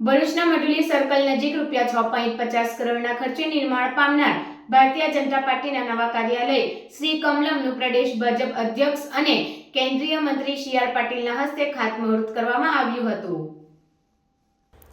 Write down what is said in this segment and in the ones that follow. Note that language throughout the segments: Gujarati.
ભરૂચના મટુલી સર્કલ નજીક રૂપિયા છ પોઈન્ટ પચાસ કરોડના ખર્ચે નિર્માણ પામનાર ભારતીય જનતા પાર્ટીના નવા કાર્યાલય શ્રી કમલમનું પ્રદેશ ભાજપ અધ્યક્ષ અને કેન્દ્રીય મંત્રી સી આર પાટીલના હસ્તે ખાતમુહૂર્ત કરવામાં આવ્યું હતું.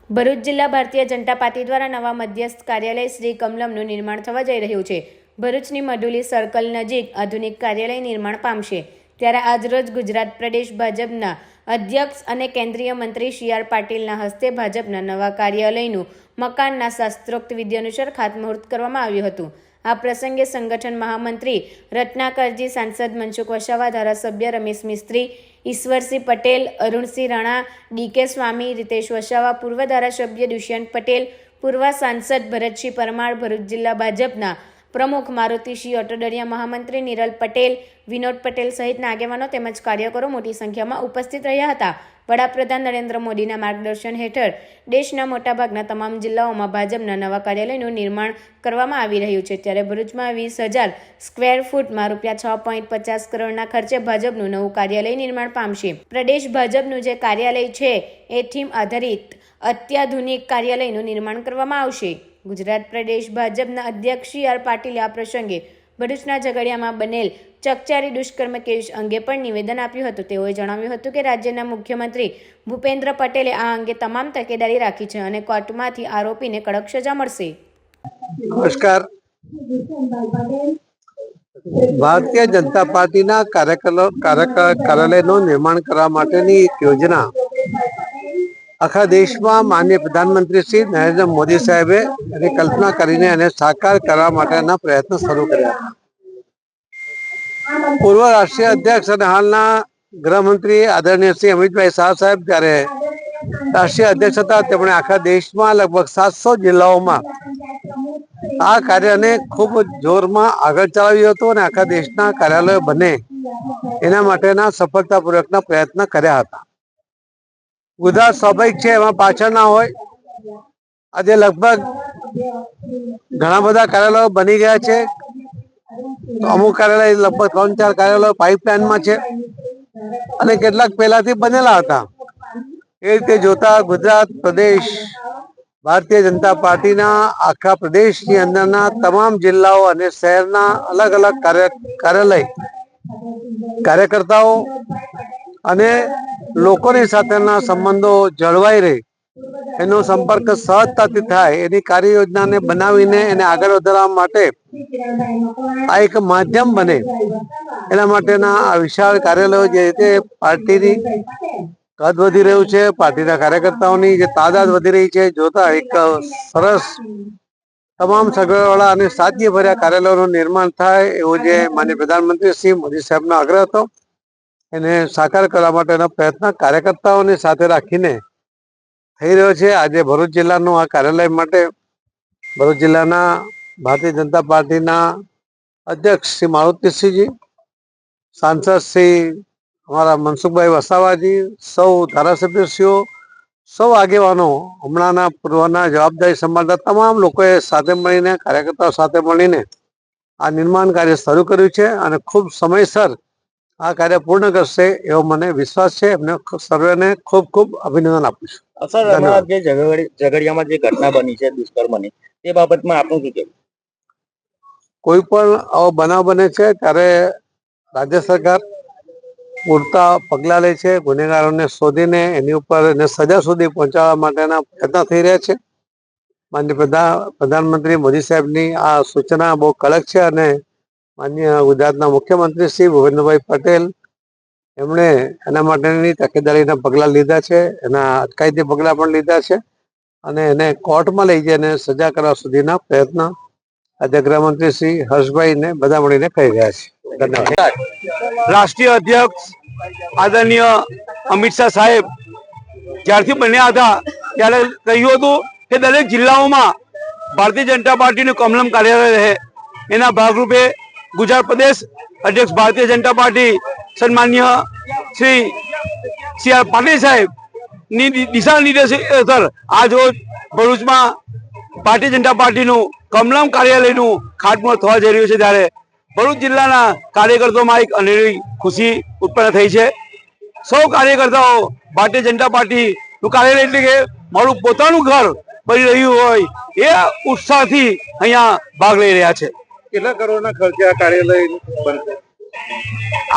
ભરૂચ જિલ્લા ભારતીય જનતા પાર્ટી દ્વારા નવા મધ્યસ્થ કાર્યાલય શ્રી કમલમનું નિર્માણ થવા જઈ રહ્યું છે. ભરૂચની મડુલી સર્કલ નજીક આધુનિક કાર્યાલય નિર્માણ પામશે. ત્યારે આજરોજ ગુજરાત પ્રદેશ ભાજપના અધ્યક્ષ અને કેન્દ્રીય મંત્રી સી આર પાટીલના હસ્તે ભાજપના નવા કાર્યાલયનું મકાનના શાસ્ત્રોક્ત વિધિ અનુસાર ખાતમુહૂર્ત કરવામાં આવ્યું હતું. આ પ્રસંગે સંગઠન મહામંત્રી રત્નાકરજી, સાંસદ મનસુખ વસાવા, ધારાસભ્ય રમેશ મિસ્ત્રી, ઈશ્વરસિંહ પટેલ, અરુણસિંહ રાણા ડીકે સ્વામી, રીતેશ વસાવા, પૂર્વ ધારાસભ્ય દુષ્યંત પટેલ, પૂર્વ સાંસદ ભરતસિંહ પરમાર, ભરૂચ જિલ્લા ભાજપના પ્રમુખ મારુતિસિંહ અટોડરિયા મહામંત્રી નિરલ પટેલ, વિનોદ પટેલ સહિતના આગેવાનો તેમજ કાર્યકરો મોટી સંખ્યામાં ઉપસ્થિત રહ્યા હતા. વડાપ્રધાન નરેન્દ્ર મોદીના માર્ગદર્શન હેઠળ દેશના મોટાભાગના તમામ જિલ્લાઓમાં ભાજપના નવા કાર્યાલયનું નિર્માણ કરવામાં આવી રહ્યું છે. ત્યારે ભરૂચમાં વીસ હજાર સ્ક્વેર ફૂટમાં રૂપિયા છ પોઈન્ટ પચાસ કરોડના ખર્ચે ભાજપનું નવું કાર્યાલય નિર્માણ પામશે. પ્રદેશ ભાજપનું જે કાર્યાલય છે, એ થીમ આધારિત અત્યાધુનિક કાર્યાલયનું નિર્માણ કરવામાં આવશે. ગુજરાત પ્રદેશ ભાજપના અધ્યક્ષ સી આર પાટીલે આ પ્રસંગે ભરૂચના ઝઘડિયામાં બનેલ ચકચારી દુષ્કર્મ કેસ અંગે પણ નિવેદન આપ્યું હતું. તેઓએ જણાવ્યું હતું કે રાજ્યના મુખ્યમંત્રી ભૂપેન્દ્ર પટેલે આ અંગે તમામ તકેદારી રાખી છે અને કોર્ટમાંથી આરોપીને કડક સજા મળશે. નમસ્કાર. ભારતીય જનતા પાર્ટીના કાર્યકરો કાર્યાલયનું નિર્માણ કરવા માટેની એક યોજના આખા દેશમાં માન્ય પ્રધાનમંત્રી શ્રી નરેન્દ્ર મોદી સાહેબે એની કલ્પના કરીને એને સાકાર કરવા માટેના પ્રયત્નો શરૂ કર્યા. પૂર્વ રાષ્ટ્રીય અધ્યક્ષ અને હાલના ગૃહમંત્રી આદરણીય શ્રી અમિતભાઈ શાહ સાહેબ જ્યારે રાષ્ટ્રીય અધ્યક્ષ હતા, તેમણે આખા દેશમાં લગભગ સાતસો જિલ્લાઓમાં આ કાર્યને ખૂબ જોરમાં આગળ ચલાવ્યું હતું અને આખા દેશના કાર્યાલયો બને એના માટેના સફળતાપૂર્વકના પ્રયત્ન કર્યા હતા. ગુજરાત સ્વાભાવિક છે, એમાં પાછળ ના હોય. આજે લગભગ ઘણા બધા કાર્યાલયો બની ગયા છે. અમુક કાર્યાલય લગભગ ત્રણ ચાર કાર્યાલયો પાઇપલાઇનમાં છે. અને કેટલાક પહેલાથી બનેલા હતા. એ રીતે જોતા ગુજરાત પ્રદેશ, ભારતીય જનતા પાર્ટીના આખા પ્રદેશની અંદરના તમામ જિલ્લાઓ અને શહેરના અલગ અલગ કાર્ય કાર્યાલય કાર્યકર્તાઓ અને લોકોની સાથેના સંબંધો જળવાઈ રહે. એનો સંપર્ક સહજતાથી થાય. એની કાર્ય યોજનાને બનાવીને એને આગળ વધારવા માટે આ એક માધ્યમ બને. એના માટેના આ વિશાળ કાર્યાલયો જે રીતે પાર્ટીની કદ વધી રહ્યું છે. પાર્ટીના કાર્યકર્તાઓની જે તાદાદ વધી રહી છે. જોતા એક સરસ તમામ સગવડવાળા અને સાધ્ય ભર્યા કાર્યાલયોનું નિર્માણ થાય એવો જે માન્ય પ્રધાનમંત્રી શ્રી મોદી સાહેબનો આગ્રહ હતો. એને સાકાર કરવા માટેના પ્રયત્ન કાર્યકર્તાઓની સાથે રાખીને થઈ રહ્યો છે. આજે ભરૂચ જિલ્લાનું આ કાર્યાલય માટે ભરૂચ જિલ્લાના ભારતીય જનતા પાર્ટીના અધ્યક્ષ શ્રી મારુતિસિંહજી, સાંસદ શ્રી અમારા મનસુખભાઈ વસાવાજી, સૌ ધારાસભ્યશ્રીઓ, સૌ આગેવાનો હમણાંના પૂર્વના જવાબદારી સંભાળતા તમામ લોકોએ સાથે મળીને, કાર્યકર્તાઓ સાથે મળીને આ નિર્માણ કાર્ય શરૂ કર્યું છે અને ખૂબ સમયસર આ કાર્ય પૂર્ણ કરશે એવો મને વિશ્વાસ છે. એમને સર્વેને ખૂબ ખૂબ અભિનંદન આપું છું સર હમણાં જે ઝઘડી- ઝઘડિયામાં જે ઘટના બની છે દુષ્કર્મની તે બાબતમાં આપનું શું કહેવું? કોઈ પણ આવો બનાવ બને છે ત્યારે રાજ્ય સરકાર પૂરતા પગલાં લે છે. ગુનેગારોને શોધીને એની ઉપર એને સજા સુધી પહોંચાડવા માટેના પ્રયત્ન થઈ રહ્યા છે. માન્ય પ્રધાન પ્રધાનમંત્રી મોદી સાહેબની આ સૂચના બહુ કડક છે અને માન્ય ગુજરાતના મુખ્યમંત્રી શ્રી ભૂપેન્દ્રભાઈ પટેલ, એમણે એના માટેની તકેદારીના પગલાં લીધા છે, એના અટકાયતી પગલાં પણ લીધા છે અને એને કોર્ટમાં લઈ જઈને સજા કરવા સુધીના પ્રયત્ન આજે ગૃહમંત્રી શ્રી હર્ષભાઈ ને બધા મળીને કરી રહ્યા છે. ધન્યવાદ. રાષ્ટ્રીય અધ્યક્ષ આદરણીય અમિત શાહ સાહેબ, જ્યારથી બન્યા હતા, ત્યારે કહ્યું હતું કે દરેક જિલ્લાઓમાં ભારતીય જનતા પાર્ટીનું કમલમ કાર્યાલય રહે. એના ભાગરૂપે ગુજરાત પ્રદેશ અધ્યક્ષ ભારતીય જનતા પાર્ટી સન્માન્ય શ્રી સી આર પાટીલ સાહેબની દિ- દિશા નિર્દેશ હેઠળ આજ રોજ ભરૂચમાં ભારતીય જનતા પાર્ટીનું કમલમ કાર્યાલયનું ખાતમુહૂર્ત થવા જઈ રહ્યું છે ત્યારે ભરૂચ જિલ્લાના કાર્યકર્તાઓમાં એક અનેરી ખુશી ઉત્પન્ન થઈ છે. સૌ કાર્યકર્તાઓ ભારતીય જનતા પાર્ટીનું કાર્યાલય એટલે કે મારું પોતાનું ઘર બની રહ્યું હોય એ ઉત્સાહથી અહીંયા ભાગ લઈ રહ્યા છે. કેટલા કરોડના ખર્ચે આ કાર્યાલય બનશે?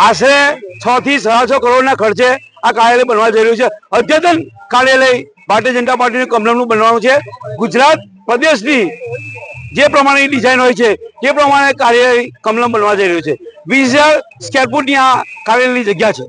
આશરે છ થી સાડા કરોડના ખર્ચે આ કાર્યાલય બનવા જઈ રહ્યું છે. અદ્યતન કાર્યાલય ભારતીય જનતા પાર્ટીનું કમલમનું બનવાનું છે. ગુજરાત પ્રદેશની જે પ્રમાણેની ડિઝાઇન હોય છે તે પ્રમાણે કાર્યાલય કમલમ બનવા જઈ રહ્યું છે. વીસ હજાર સ્કેર ફૂટની આ કાર્યાલયની જગ્યા છે.